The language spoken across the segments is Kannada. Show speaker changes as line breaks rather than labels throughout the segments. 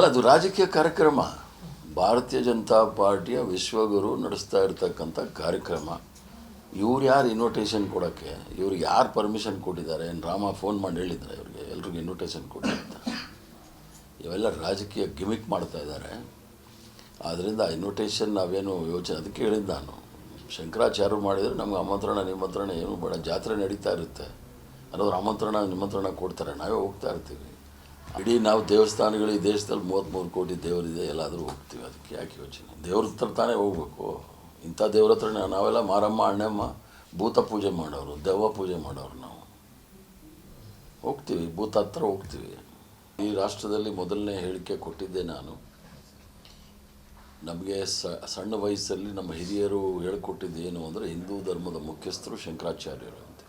ಅಲ್ಲ, ಅದು ರಾಜಕೀಯ ಕಾರ್ಯಕ್ರಮ. ಭಾರತೀಯ ಜನತಾ ಪಾರ್ಟಿಯ ವಿಶ್ವಗುರು ನಡೆಸ್ತಾ ಇರ್ತಕ್ಕಂಥ ಕಾರ್ಯಕ್ರಮ. ಇವ್ರು ಯಾರು ಇನ್ವಿಟೇಷನ್ ಕೊಡೋಕ್ಕೆ? ಇವ್ರಿಗೆ ಯಾರು ಪರ್ಮಿಷನ್ ಕೊಟ್ಟಿದ್ದಾರೆ? ಏನು ರಾಮ ಫೋನ್ ಮಾಡಿ ಹೇಳಿದ್ದಾರೆ ಇವ್ರಿಗೆ? ಎಲ್ರಿಗೂ ಇನ್ವಿಟೇಷನ್ ಕೊಡಿ ಅಂತ. ಇವೆಲ್ಲ ರಾಜಕೀಯ ಗಿಮಿಕ್ ಮಾಡ್ತಾ ಇದ್ದಾರೆ. ಆದ್ದರಿಂದ ಇನ್ವಿಟೇಷನ್ ನಾವೇನು ಯೋಚನೆ ಅದಕ್ಕೆ ಹೇಳಿದ್ದು ನಾನು. ಶಂಕರಾಚಾರ್ಯರು ಮಾಡಿದರೆ ನಮ್ಗೆ ಆಮಂತ್ರಣ, ನಿಮಂತ್ರಣ ಏನು ಬೇಡ. ಜಾತ್ರೆ ನಡೀತಾ ಇರುತ್ತೆ. ಅನ್ನೋದ್ರ ಆಮಂತ್ರಣ, ನಿಮಂತ್ರಣ ಕೊಡ್ತಾರೆ. ನಾವೇ ಹೋಗ್ತಾ ಇರ್ತೀವಿ. ಇಡೀ ನಾವು ದೇವಸ್ಥಾನಗಳು ಈ ದೇಶದಲ್ಲಿ ಮೂವತ್ತ್ಮೂರು ಕೋಟಿ ದೇವರಿದೆ, ಎಲ್ಲಾದರೂ ಹೋಗ್ತೀವಿ. ಅದಕ್ಕೆ ಯಾಕೆ ಯೋಚನೆ? ದೇವ್ರ ಹತ್ರ ತಾನೇ ಹೋಗ್ಬೇಕು. ಇಂಥ ದೇವ್ರ ಹತ್ರ ನಾವೆಲ್ಲ ಮಾರಮ್ಮ, ಅಣ್ಣಮ್ಮ, ಭೂತ ಪೂಜೆ ಮಾಡೋರು, ದೆವ್ವ ಪೂಜೆ ಮಾಡೋರು ನಾವು. ಹೋಗ್ತೀವಿ, ಭೂತ ಹತ್ರ ಹೋಗ್ತೀವಿ. ಈ ರಾಷ್ಟ್ರದಲ್ಲಿ ಮೊದಲನೇ ಹೇಳಿಕೆ ಕೊಟ್ಟಿದ್ದೆ ನಾನು. ನಮಗೆ ಸಣ್ಣ ವಯಸ್ಸಲ್ಲಿ ನಮ್ಮ ಹಿರಿಯರು ಹೇಳ್ಕೊಟ್ಟಿದ್ದು ಏನು ಅಂದರೆ ಹಿಂದೂ ಧರ್ಮದ ಮುಖ್ಯಸ್ಥರು ಶಂಕರಾಚಾರ್ಯರು ಅಂತ.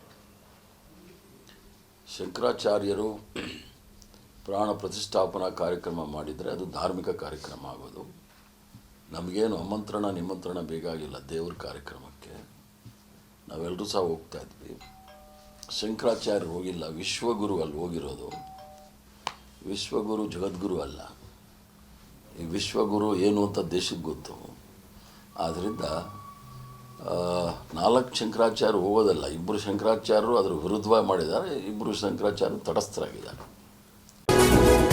ಶಂಕರಾಚಾರ್ಯರು ಪ್ರಾಣ ಪ್ರತಿಷ್ಠಾಪನಾ ಕಾರ್ಯಕ್ರಮ ಮಾಡಿದರೆ ಅದು ಧಾರ್ಮಿಕ ಕಾರ್ಯಕ್ರಮ ಆಗೋದು. ನಮಗೇನು ಆಮಂತ್ರಣ, ನಿಮಂತ್ರಣ ಬೇಕಾಗಿಲ್ಲ ದೇವ್ರ ಕಾರ್ಯಕ್ರಮಕ್ಕೆ. ನಾವೆಲ್ಲರೂ ಸಹ ಹೋಗ್ತಾ ಇದ್ವಿ. ಶಂಕರಾಚಾರ್ಯರು ಹೋಗಿಲ್ಲ, ವಿಶ್ವಗುರು ಅಲ್ಲಿ ಹೋಗಿರೋದು. ವಿಶ್ವಗುರು ಜಗದ್ಗುರು ಅಲ್ಲ. ಈ ವಿಶ್ವಗುರು ಏನು ಅಂತ ದೇಶಕ್ಕೆ ಗೊತ್ತು. ಆದ್ದರಿಂದ ನಾಲ್ಕು ಶಂಕರಾಚಾರ್ಯ ಹೋಗೋದಲ್ಲ ಇಬ್ಬರು ಶಂಕರಾಚಾರ್ಯರು ಅದರ ವಿರುದ್ಧವಾಗಿ ಮಾಡಿದ್ದಾರೆ ಇಬ್ಬರು ಶಂಕರಾಚಾರ್ಯರು ತಟಸ್ಥರಾಗಿದ್ದಾರೆ.